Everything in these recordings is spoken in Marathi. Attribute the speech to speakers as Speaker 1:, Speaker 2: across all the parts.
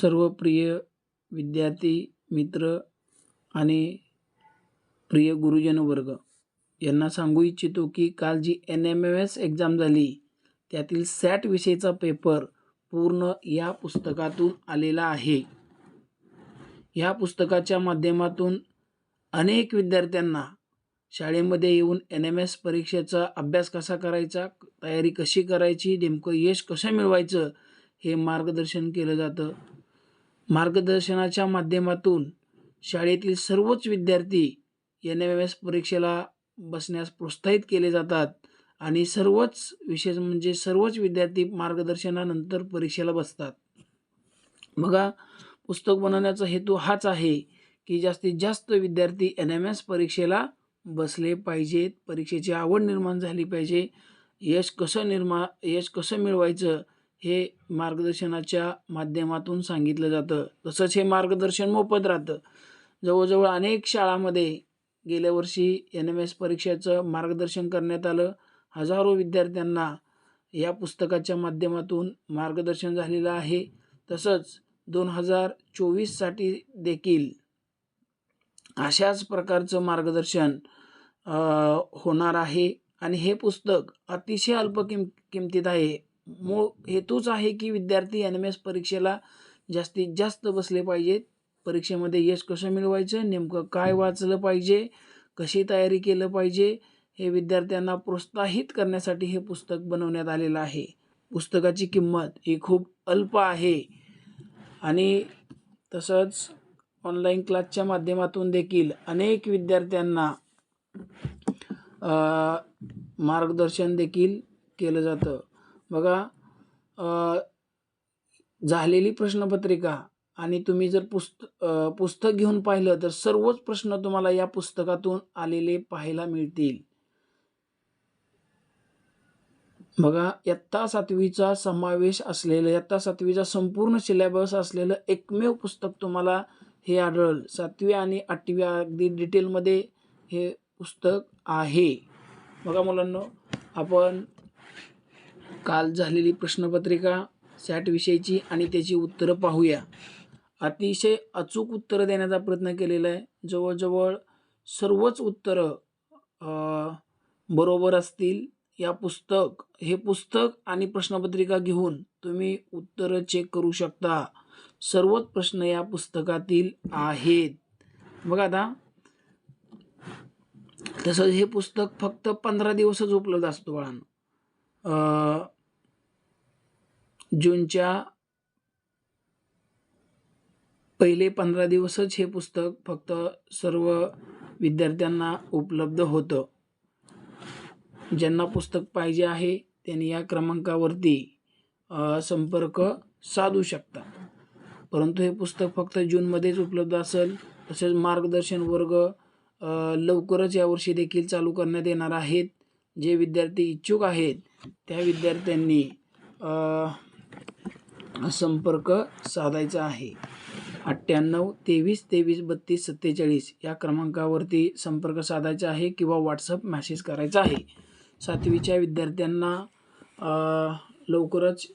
Speaker 1: सर्व प्रिय विद्यार्थी मित्र आणि प्रिय गुरुजन वर्ग यांना सांगू इच्छितो की काल जी N M M S exam झाली त्यातील सॅट विषयीचा पेपर पूर्ण या पुस्तकातून आलेला आहे. ह्या पुस्तकाच्या माध्यमातून अनेक विद्यार्थ्यांना शाळेमध्ये येऊन एन एम एस परीक्षेचा अभ्यास कसा करायचा तयारी कशी करायची नेमकं यश कसं मिळवायचं हे मार्गदर्शन केलं जातं. मार्गदर्शनाच्या माध्यमातून शाळेतील सर्वच विद्यार्थी एन एम एम एस परीक्षेला बसण्यास प्रोत्साहित केले जातात आणि सर्वच विशेष म्हणजे सर्वच विद्यार्थी मार्गदर्शनानंतर परीक्षेला बसतात. बघा पुस्तक बनवण्याचा हेतू हाच आहे की जास्तीत जास्त विद्यार्थी एन एम एस परीक्षेला बसले पाहिजेत. परीक्षेची आवड निर्माण झाली पाहिजे. यश कसं निर्मा यश कसं मिळवायचं? हे मार्गदर्शनाच्या माध्यमातून सांगितलं जातं. तसंच हे मार्गदर्शन मोफत राहतं. जवळजवळ अनेक शाळामध्ये गेल्या वर्षी एन एम एस परीक्षेचं मार्गदर्शन करण्यात आलं. हजारो विद्यार्थ्यांना या पुस्तकाच्या माध्यमातून मार्गदर्शन झालेलं आहे. तसंच दोन हजार चोवीससाठी देखील अशाच प्रकारचं मार्गदर्शन होणार आहे. आणि हे पुस्तक अतिशय अल्प किम किमतीत आहे. मो हेतूच आहे की विद्यार्थी एन एम एस परीक्षेला जास्तीत जास्त बसले पाहिजेत. परीक्षेमध्ये यश कसं मिळवायचं नेमकं काय वाचलं पाहिजे कशी तयारी केलं पाहिजे हे विद्यार्थ्यांना प्रोत्साहित करण्यासाठी हे पुस्तक बनवण्यात आलेलं आहे. पुस्तकाची किंमत ही खूप अल्प आहे. आणि तसंच ऑनलाईन क्लासच्या माध्यमातून देखील अनेक विद्यार्थ्यांना मार्गदर्शन देखील केलं जातं. बघा झालेली प्रश्नपत्रिका आणि तुम्ही जर पुस्त पुस्तक घेऊन पाहिलं तर सर्वच प्रश्न तुम्हाला या पुस्तकातून आलेले पाहायला मिळतील. बघा इयत्ता सातवीचा समावेश असलेलं इयत्ता सातवीचा संपूर्ण सिलेबस असलेलं एकमेव पुस्तक तुम्हाला हे आढळेल. सातवी आणि आठवी अगदी डिटेलमध्ये हे पुस्तक आहे. बघा मुलांनो आपण काल झालेली प्रश्नपत्रिका सॅटविषयीची आणि त्याची उत्तरं पाहूया. अतिशय अचूक उत्तरं देण्याचा प्रयत्न केलेला आहे. जवळजवळ सर्वच उत्तरं बरोबर असतील या पुस्तक. हे पुस्तक आणि प्रश्नपत्रिका घेऊन तुम्ही उत्तरं चेक करू शकता. सर्वच प्रश्न या पुस्तकातील आहेत. बघा आता. तसंच हे पुस्तक फक्त पंधरा दिवसच उपलब्ध असतो बाळांना. जूनच्या पहिले पंधरा दिवसच हे पुस्तक फक्त सर्व विद्यार्थ्यांना उपलब्ध होतं. ज्यांना पुस्तक पाहिजे आहे त्यांनी या क्रमांकावरती संपर्क साधू शकता परंतु हे पुस्तक फक्त जूनमध्येच उपलब्ध असेल तसेच मार्गदर्शन वर्ग लवकरच यावर्षी देखील चालू करण्यात येणार आहेत. जे विद्यार्थी इच्छुक आहेत त्या विद्यार्थ्यांनी संपर्क साधायचा आहे. अठ्ठ्याण्णव तेवीस तेवीस बत्तीस सत्तेचाळीस या क्रमांकावरती संपर्क साधायचा आहे किंवा व्हॉट्सअप मॅसेज करायचा आहे. सातवीच्या विद्यार्थ्यांना लवकरच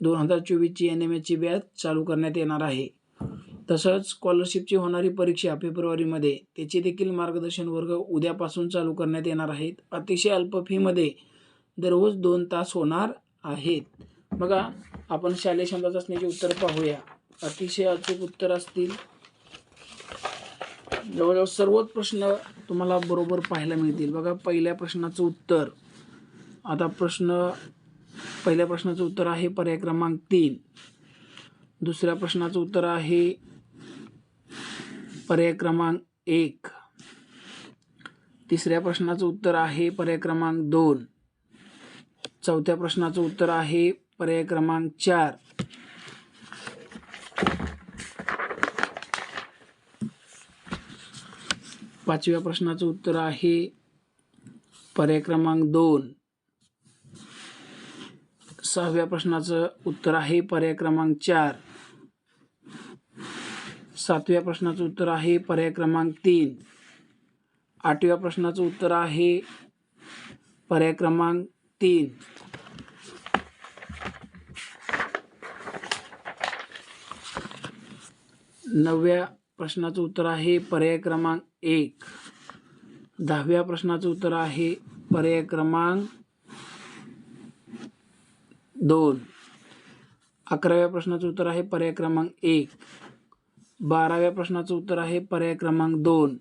Speaker 1: दोन हजार चोवीसची एन एम एची बॅच चालू करण्यात येणार आहे. तसंच स्कॉलरशिपची होणारी परीक्षा फेब्रुवारीमध्ये त्याचे देखील मार्गदर्शन वर्ग उद्यापासून चालू करण्यात येणार आहेत. अतिशय अल्प फीमध्ये दररोज दोन तास होणार आहेत. बघा आपण शालेय क्षमता चाचणीची उत्तर पाहूया. अतिशय अचूक उत्तर असतील. जवळजवळ सर्वच प्रश्न तुम्हाला बरोबर पाहायला मिळतील. बघा पहिल्या प्रश्नाचं उत्तर. आता प्रश्न पहिल्या प्रश्नाचं उत्तर आहे पर्याय क्रमांक तीन. दुसऱ्या प्रश्नाचं उत्तर आहे पर्याय क्रमांक एक. तिसऱ्या प्रश्नाचं उत्तर आहे पर्याय क्रमांक दोन. चौथ्या प्रश्नाचं उत्तर आहे. पर्याय क्रमांक चार. पाचव्या प्रश्नाचं उत्तर आहे. पर्याय क्रमांक दोन. सहाव्या प्रश्नाचं उत्तर आहे. पर्याय क्रमांक चार. सातव्या प्रश्नाचं उत्तर आहे. पर्याय क्रमांक तीन. आठव्या प्रश्नाचं उत्तर आहे. पर्याय क्रमांक तीन. नवव्या प्रश्नाचं उत्तर आहे पर्याय क्रमांक एक. दहाव्या प्रश्नाचं उत्तर आहे पर्याय क्रमांक दोन. अकराव्या प्रश्नाचं उत्तर आहे पर्याय क्रमांक एक. बाराव्या प्रश्नाचं उत्तर आहे पर्याय क्रमांक दोन.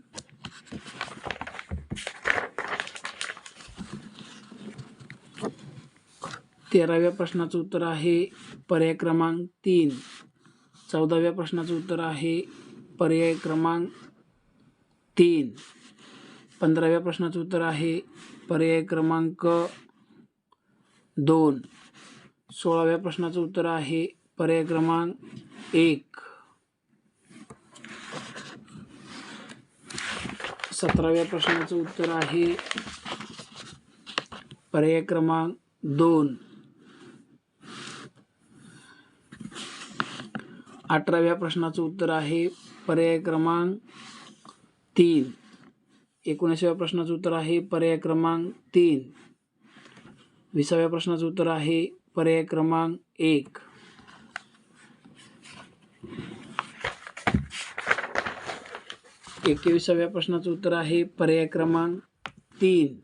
Speaker 1: तेराव्या प्रश्नाचं उत्तर आहे पर्याय क्रमांक तीन. चौदाव्या प्रश्नाचं उत्तर आहे पर्याय क्रमांक तीन. पंधराव्या प्रश्नाचं उत्तर आहे पर्याय क्रमांक दोन. सोळाव्या प्रश्नाचं उत्तर आहे पर्याय क्रमांक एक. सतराव्या प्रश्नाचं उत्तर आहे पर्याय क्रमांक दोन. अठराव्या प्रश्नाचं उत्तर आहे पर्याय क्रमांक तीन. एकोणीसाव्या प्रश्नाचं उत्तर आहे पर्याय क्रमांक तीन. विसाव्या प्रश्नाचं उत्तर आहे पर्याय क्रमांक एक. एकविसाव्या प्रश्नाचं उत्तर आहे पर्याय क्रमांक तीन.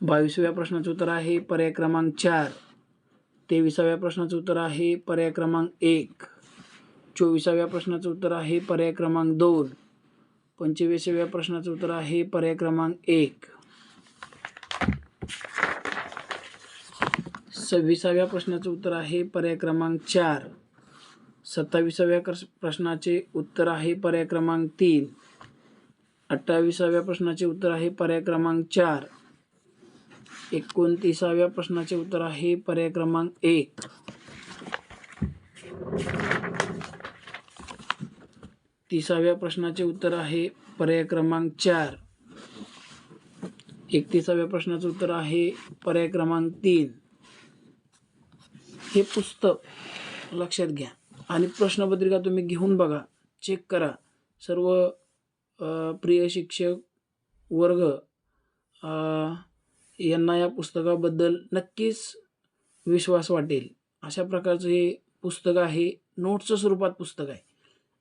Speaker 1: बावीसाव्या प्रश्नाचं उत्तर आहे पर्याय क्रमांक चार. तेविसाव्या प्रश्नाचं उत्तर आहे पर्याय क्रमांक एक. चोवीसाव्या प्रश्नाचं उत्तर आहे पर्याय क्रमांक दोन. पंचवीसाव्या प्रश्नाचं उत्तर आहे पर्याय क्रमांक एक. सव्वीसाव्या प्रश्नाचं उत्तर आहे पर्याय क्रमांक चार. सत्तावीसाव्या प्रश्नाचे उत्तर आहे पर्याय क्रमांक तीन. अठ्ठावीसाव्या प्रश्नाचे उत्तर आहे पर्याय क्रमांक चार. एकोणतीसाव्या प्रश्नाचे उत्तर आहे. पर्याय क्रमांक एक. तिसाव्या प्रश्नाचे उत्तर आहे. पर्याय क्रमांक चार. एकतीसाव्या प्रश्नाचं उत्तर आहे. पर्याय क्रमांक तीन. हे पुस्तक लक्षात घ्या. आणि प्रश्नपत्रिका तुम्ही घेऊन बघा. चेक करा. सर्व प्रिय शिक्षक वर्ग यांना या पुस्तकाबद्दल नक्कीच विश्वास वाटेल. अशा प्रकारचं हे पुस्तक आहे. नोट्सचं स्वरूपात पुस्तक आहे.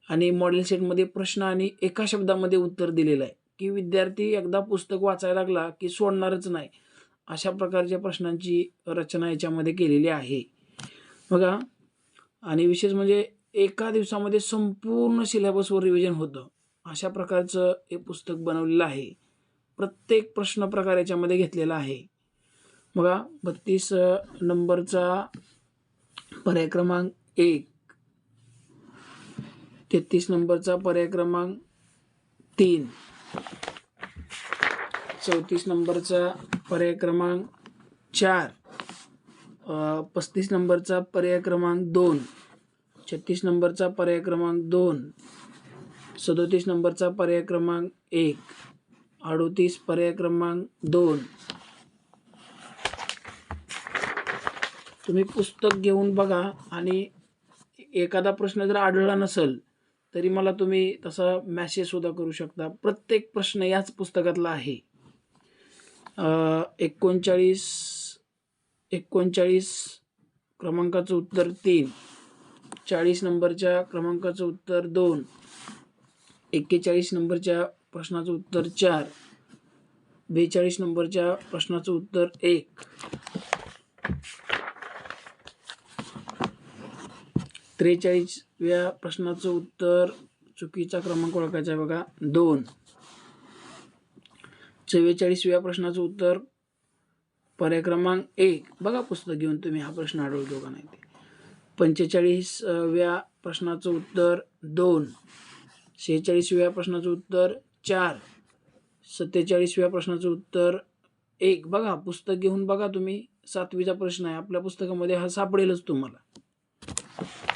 Speaker 1: आणि मॉडेल सेटमध्ये प्रश्न आणि एका शब्दामध्ये उत्तर दिलेलं आहे. की विद्यार्थी एकदा पुस्तक वाचायला लागला की सोडणारच नाही. अशा प्रकारच्या प्रश्नांची रचना याच्यामध्ये केलेली आहे. बघा आणि विशेष म्हणजे एका दिवसामध्ये संपूर्ण सिलेबसवर रिव्हिजन होतं. अशा प्रकारचं हे पुस्तक बनवलेलं आहे. प्रत्येक प्रश्न प्रकार याच्यामध्ये घेतलेला आहे. बघा बत्तीस नंबरचा पर्याय क्रमांक एक. तेहतीस नंबरचा पर्याय क्रमांक तीन. चौतीस नंबरचा पर्याय क्रमांक चार. पस्तीस नंबरचा पर्याय क्रमांक दोन. छत्तीस नंबरचा पर्याय क्रमांक दोन. सदोतीस नंबरचा पर्याय क्रमांक एक. अडोतीस पर्याय क्रमांक दोन. तुम्ही पुस्तक घेऊन बघा आणि एखादा प्रश्न जर आढळला नसेल तरी मला तुम्ही तसा मॅसेजसुद्धा करू शकता. प्रत्येक प्रश्न याच पुस्तकातला आहे. एकोणचाळीस एकोणचाळीस क्रमांकाचं उत्तर तीन. चाळीस नंबरच्या क्रमांकाचं उत्तर दोन. एक्केचाळीस नंबरच्या प्रश्नाचं उत्तर चार. बेचाळीस नंबरच्या प्रश्नाचं उत्तर एक. त्रेचाळीसव्या प्रश्नाचं उत्तर चुकीचा क्रमांक ओळखायचा आहे बघा. दोन. चव्वेचाळीसव्या प्रश्नाचं उत्तर पर्याय क्रमांक एक. बघा पुस्तक घेऊन तुम्ही हा प्रश्न आढळतो का नाही ते. पंचेचाळीसव्या प्रश्नाचं उत्तर दोन. शेहेचाळीसव्या प्रश्नाचं उत्तर चार. सत्तेचाळीसव्या प्रश्नाचं उत्तर एक. बघा पुस्तक घेऊन बघा तुम्ही. सातवीचा प्रश्न आहे. आपल्या पुस्तकामध्ये हा सापडेलच तुम्हाला.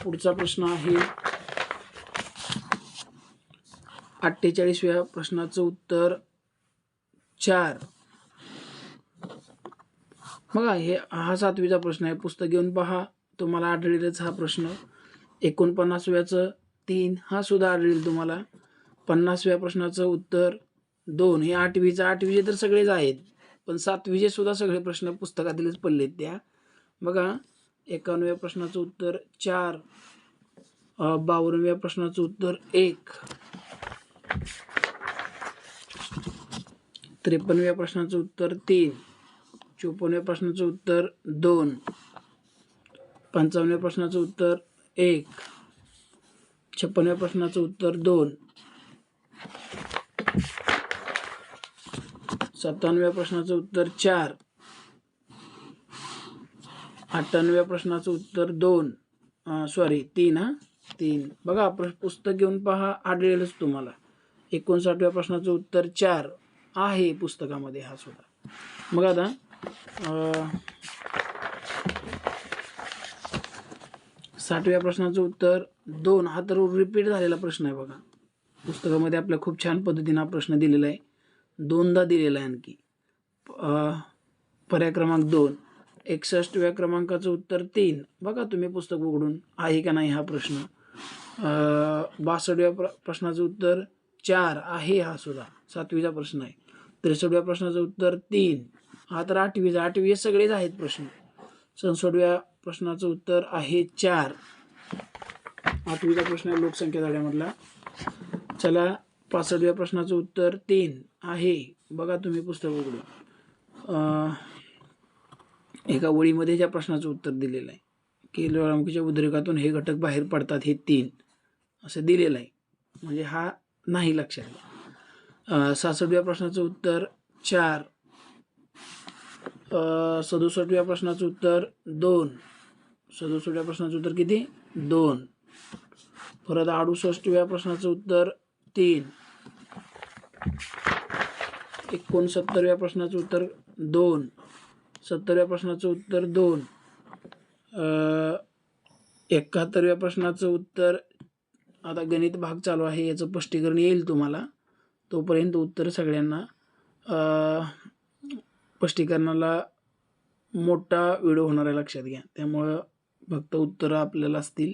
Speaker 1: पुढचा प्रश्न आहे. अठ्ठेचाळीसव्या प्रश्नाचं उत्तर चार. बघा हे हा सातवीचा प्रश्न आहे. पुस्तक घेऊन पहा. तुम्हाला आढळेलच हा प्रश्न. एकोणपन्नासव्याचं तीन. हा सुद्धा आढळेल तुम्हाला. पन्नासव्या प्रश्नाचं उत्तर दोन हे आठवीचं आठवीचे तर सगळेच आहेत पण सातवीचे सुद्धा सगळे प्रश्न पुस्तकातीलच पडलेत त्या. बघा एकावन्नव्या प्रश्नाचं उत्तर चार बावन्नव्या प्रश्नाचं उत्तर एक. त्रेपन्नव्या प्रश्नाचं उत्तर तीन चोपन्नव्या प्रश्नाचं उत्तर दोन पंचावन्नव्या प्रश्नाचं उत्तर एक छप्पनव्या प्रश्नाचं उत्तर दोन. सत्तावन्नव्या प्रश्नाचं उत्तर चार. अठ्ठ्याण्णव्या प्रश्नाचं उत्तर दोन. सॉरी तीन हा? तीन. बघा प्र पुस्तक घेऊन पहा आढळेलच तुम्हाला. एकोणसाठव्या प्रश्नाचं उत्तर चार आहे पुस्तकामध्ये हा सुद्धा. मग आता साठव्या प्रश्नाचं उत्तर दोन. हा तर रिपीट झालेला प्रश्न आहे बघा. पुस्तकामध्ये आपल्या खूप छान पद्धतीनं हा प्रश्न दिलेला आहे. दोनदा दिलेला आहे आणखी. पर्याय क्रमांक दोन एकसष्टव्या क्रमांकाचं उत्तर तीन. बघा तुम्ही पुस्तक उघडून आहे का नाही हा प्रश्न. बासष्टव्या प्र प्रश्नाचं उत्तर चार आहे हा सुद्धा. सातवीचा प्रश्न आहे. त्रेसष्टव्या प्रश्नाचं उत्तर तीन. हा तर आठवीचा आठवी हे सगळेच आहेत प्रश्न. सदुसष्टव्या प्रश्नाचं उत्तर आहे चार. आठवीचा प्रश्न आहे लोकसंख्या धड्यामधला. चला पासष्टव्या प्रश्नाचं उत्तर तीन आहे. बघा तुम्ही पुस्तक उघडून. एका ओळीमध्ये ज्या प्रश्नाचं उत्तर दिलेलं आहे. की ज्वालामुखीच्या उद्रेकातून हे घटक बाहेर पडतात हे तीन. असं दिलेलं आहे. म्हणजे हा नाही लक्षात अं, सहासष्टव्या प्रश्नाचं उत्तर चार. सदुसष्टव्या प्रश्नाचं उत्तर दोन. सदुसष्टव्या प्रश्नाचं उत्तर किती? दोन. परत अडुसष्टव्या प्रश्नाचं उत्तर तीन. एकोणसत्तरव्या प्रश्नाचं उत्तर दोन. सत्तरव्या प्रश्नाचं उत्तर दोन. एकाहत्तरव्या प्रश्नाचं उत्तर आता गणित भाग चालू आहे याचं स्पष्टीकरण येईल तुम्हाला. तोपर्यंत उत्तर सगळ्यांना स्पष्टीकरणाला मोठा व्हिडिओ होणार आहे लक्षात घ्या. त्यामुळं फक्त उत्तरं आपल्याला असतील.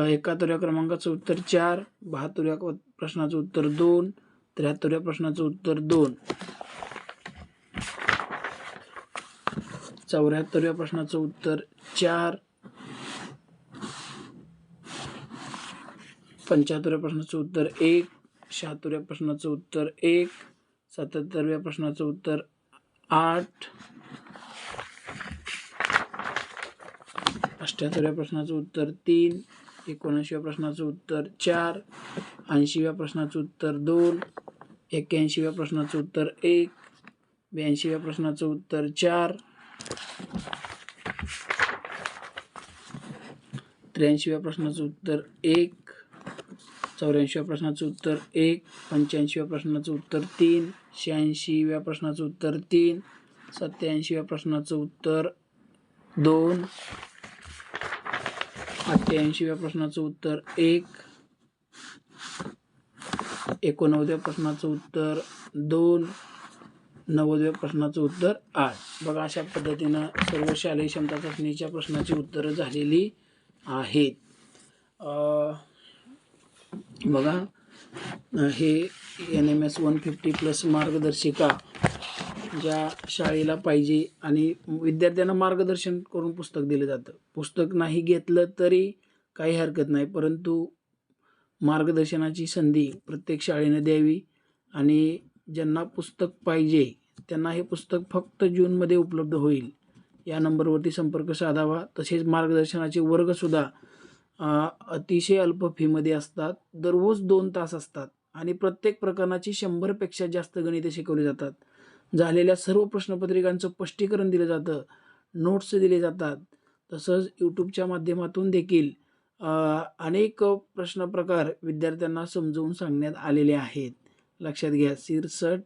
Speaker 1: एकाहत्तरव्या क्रमांकाचं उत्तर चार बहात्तरव्या प्रश्नाचं उत्तर दोन. त्र्याहत्तरव्या प्रश्नाचं उत्तर दोन. चौऱ्याहत्तरव्या प्रश्नाचं उत्तर चार. पंच्याहत्तरव्या प्रश्नाचं उत्तर एक. शहात्तरव्या प्रश्नाचं उत्तर एक. सत्याहत्तरव्या प्रश्नाचं उत्तर आठ. अठ्ठ्याहत्तरव्या प्रश्नाचं उत्तर तीन. एकोणऐंशीव्या प्रश्नाचं उत्तर चार. ऐंशीव्या प्रश्नाचं उत्तर दोन एक्क्याऐंशीव्या प्रश्नाचं उत्तर एक ब्याऐंशीव्या प्रश्नाचं उत्तर चार त्र्याऐंशीव्या प्रश्नाचं उत्तर एक चौऱ्याऐंशीव्या प्रश्नाचं उत्तर एक पंच्याऐंशीव्या प्रश्नाचं उत्तर तीन शहाऐंशीव्या प्रश्नाचं उत्तर तीन सत्याऐंशीव्या प्रश्नाचं उत्तर दोन अठ्ठ्याऐंशीव्या प्रश्नाचं उत्तर एक एकोणनव्वद्या प्रश्नाचं उत्तर दोन नव्वदव्या प्रश्नाचं उत्तर आठ. बघा अशा पद्धतीनं सर्व शालेय क्षमता चाचणीच्या प्रश्नाची उत्तरं झालेली आहेत. बघा हे N M S one fifty plus मार्गदर्शिका ज्या शाळेला पाहिजे आणि विद्यार्थ्यांना मार्गदर्शन करून पुस्तक दिलं जातं. पुस्तक नाही घेतलं तरी काही हरकत नाही परंतु मार्गदर्शनाची संधी प्रत्येक शाळेनं द्यावी आणि ज्यांना पुस्तक पाहिजे त्यांना हे पुस्तक फक्त जूनमध्ये उपलब्ध होईल. या नंबरवरती संपर्क साधावा. तसेच मार्गदर्शनाचे वर्गसुद्धा अतिशय अल्प फीमध्ये असतात. दररोज दोन तास असतात आणि प्रत्येक प्रकरणाची शंभरपेक्षा जास्त गणिते शिकवली जातात. झालेल्या सर्व प्रश्नपत्रिकांचं स्पष्टीकरण दिलं जातं. नोट्स दिले जातात. तसंच यूट्यूबच्या माध्यमातून देखील अनेक प्रश्न प्रकार विद्यार्थ्यांना समजवून सांगण्यात आलेले आहेत. लक्षात घ्या Sirsat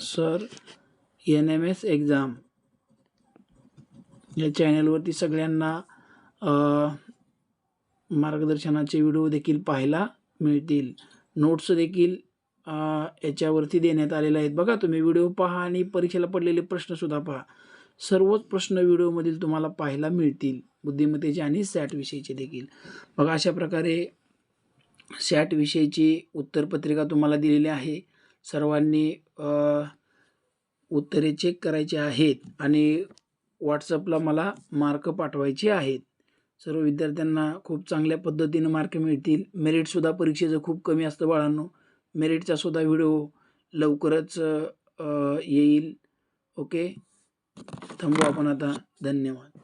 Speaker 1: sir N M S exam या चॅनलवरती सगळ्यांना मार्गदर्शनाचे व्हिडिओ देखील पाहायला मिळतील. नोट्स देखील याच्यावरती देण्यात आलेले आहेत. बघा तुम्ही व्हिडिओ पहा आणि परीक्षेला पडलेले प्रश्नसुद्धा पहा. सर्वच प्रश्न व्हिडिओमधील तुम्हाला पाहायला मिळतील बुद्धिमत्तेचे आणि सॅट विषयीचे देखील. मग अशा प्रकारे सॅट विषयीची उत्तरपत्रिका तुम्हाला दिलेली आहे. सर्वांनी उत्तरे चेक करायची आहेत आणि व्हॉट्सअपला मला मार्क पाठवायचे आहेत. सर्व विद्यार्थ्यांना खूप चांगल्या पद्धतीनं मार्क मिळतील. मेरिटसुद्धा परीक्षेचं खूप कमी असतं बाळांनो. मेरिटचासुद्धा व्हिडिओ लवकरच येईल. ओके थांबू आपण आता. धन्यवाद.